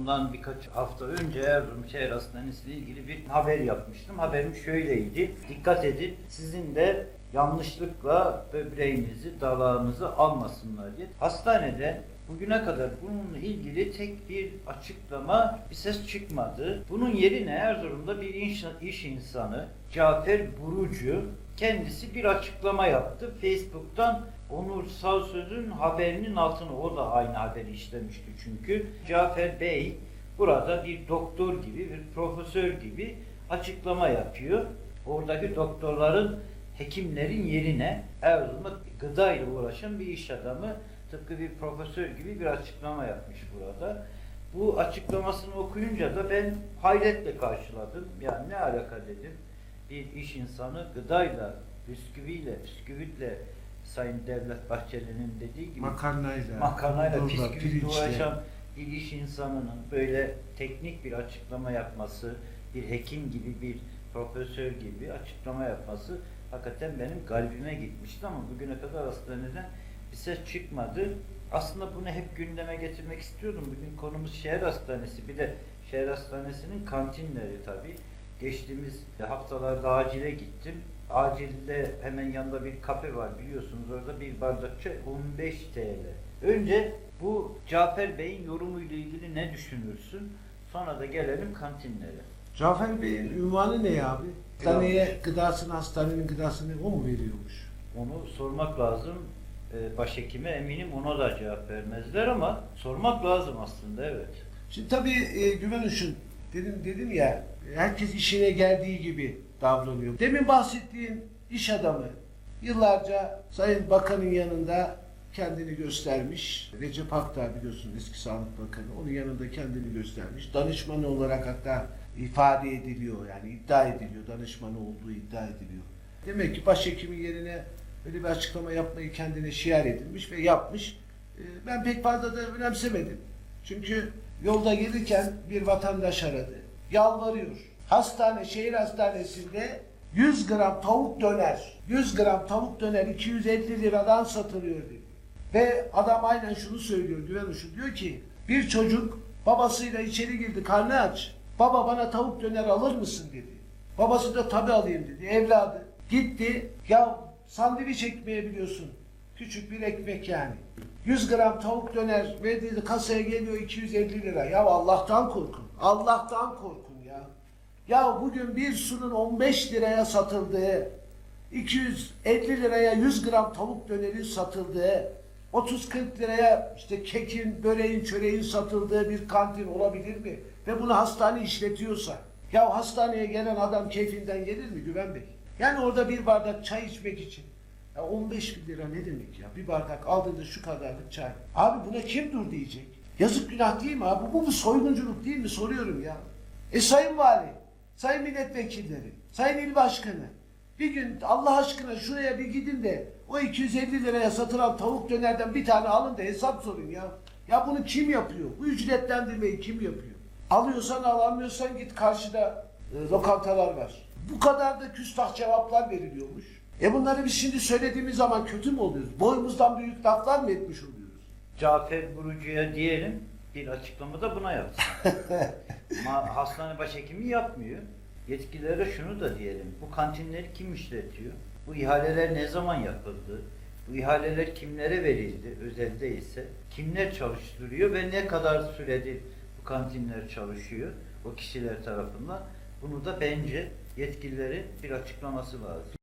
bundan birkaç hafta önce Erzurum Şehir Hastanesi ile ilgili bir haber yapmıştım. Haberim şöyleydi. Dikkat edin sizin de yanlışlıkla böbreğinizi, dalağınızı almasınlar diye. Hastanede bugüne kadar bununla ilgili tek bir açıklama, bir ses çıkmadı. Bunun yerine Erzurum'da bir iş, iş insanı Cafer Burucu kendisi bir açıklama yaptı. Facebook'tan Onur Sağsöz'ün haberinin altına o da aynı haberi işlemişti çünkü. Cafer Bey burada bir doktor gibi, bir profesör gibi açıklama yapıyor. Oradaki doktorların, hekimlerin yerine Erzurum'da gıda ile uğraşan bir iş adamı tıpkı bir profesör gibi bir açıklama yapmış burada. Bu açıklamasını okuyunca da ben hayretle karşıladım. Yani ne alaka dedim. Bir iş insanı gıdayla, bisküviyle, bisküvitle Sayın Devlet Bahçeli'nin dediği gibi Makarnayla, makarnayla, pirinçle. uğraşan bir iş insanının böyle teknik bir açıklama yapması, bir hekim gibi, bir profesör gibi açıklama yapması hakikaten benim kalbime gitmişti ama bugüne kadar hastaneden bir ses çıkmadı. Aslında bunu hep gündeme getirmek istiyordum. Bugün konumuz şehir hastanesi. Bir de şehir hastanesinin kantinleri tabii. Geçtiğimiz haftalarda acile gittim. Acilde hemen yanında bir kafe var biliyorsunuz. Orada bir bardak çay 15 TL. Önce bu Cafer Bey'in yorumuyla ilgili ne düşünürsün? Sonra da gelelim kantinlere. Cafer Bey'in ünvanı ne abi? Hastaneye gıdasını, hastanenin gıdasını o mu veriyormuş? Onu sormak lazım. Ee, Başhekime eminim ona da cevap vermezler ama sormak lazım aslında evet. Şimdi tabii e, Güven Işın, dedim, dedim ya, herkes işine geldiği gibi davranıyor. Demin bahsettiğin iş adamı yıllarca Sayın Bakan'ın yanında kendini göstermiş. Recep Akdağ biliyorsun eski Sağlık Bakanı. Onun yanında kendini göstermiş. Danışmanı olarak hatta ifade ediliyor yani iddia ediliyor. Danışmanı olduğu iddia ediliyor. Demek ki başhekimin yerine böyle bir açıklama yapmayı kendine şiar edilmiş ve yapmış. Ee, Ben pek fazla da önemsemedim. Çünkü yolda gelirken bir vatandaş aradı. Yalvarıyor. Hastane, şehir hastanesinde 100 gram tavuk döner, 100 gram tavuk döner 250 liradan satılıyor dedi. Ve adam aynen şunu söylüyor Güven Uşu. Diyor ki bir çocuk babasıyla içeri girdi karnı aç. Baba bana tavuk döner alır mısın dedi. Babası da tabi alayım dedi. Evladı gitti. Ya sandviç ekmeği biliyorsun. Küçük bir ekmek yani. 100 gram tavuk döner ve dedi kasaya geliyor 250 lira. Ya Allah'tan korkun. Allah'tan korkun ya. Ya bugün bir sunun 15 liraya satıldığı, 250 liraya 100 gram tavuk dönerin satıldığı, 30-40 liraya işte kekin, böreğin, çöreğin satıldığı bir kantin olabilir mi? Ve bunu hastane işletiyorsa, ya hastaneye gelen adam keyfinden gelir mi Güven Bey? Yani orada bir bardak çay içmek için ya 15 bin lira ne demek ya? Bir bardak aldığında şu kadarlık çay. Abi buna kim dur diyecek? Yazık günah değil mi abi? Bu bir soygunculuk değil mi? Soruyorum ya. E sayın vali, sayın milletvekilleri, sayın il başkanı. Bir gün Allah aşkına şuraya bir gidin de o 250 liraya satılan tavuk dönerden bir tane alın da hesap sorun ya. Ya bunu kim yapıyor? Bu ücretlendirmeyi kim yapıyor? Alıyorsan al, almıyorsan git karşıda e, lokantalar var. Bu kadar da küstah cevaplar veriliyormuş. E bunları biz şimdi söylediğimiz zaman kötü mü oluyoruz? Boyumuzdan büyük laflar mı etmiş oluyoruz? Cafer Burucu'ya diyelim bir açıklama da buna yapsın. Ama hastane başhekimi yapmıyor. Yetkililere şunu da diyelim. Bu kantinleri kim işletiyor? Bu ihaleler ne zaman yapıldı? Bu ihaleler kimlere verildi? Özelde ise kimler çalıştırıyor ve ne kadar süredir bu kantinler çalışıyor o kişiler tarafından? Bunu da bence yetkililerin bir açıklaması lazım.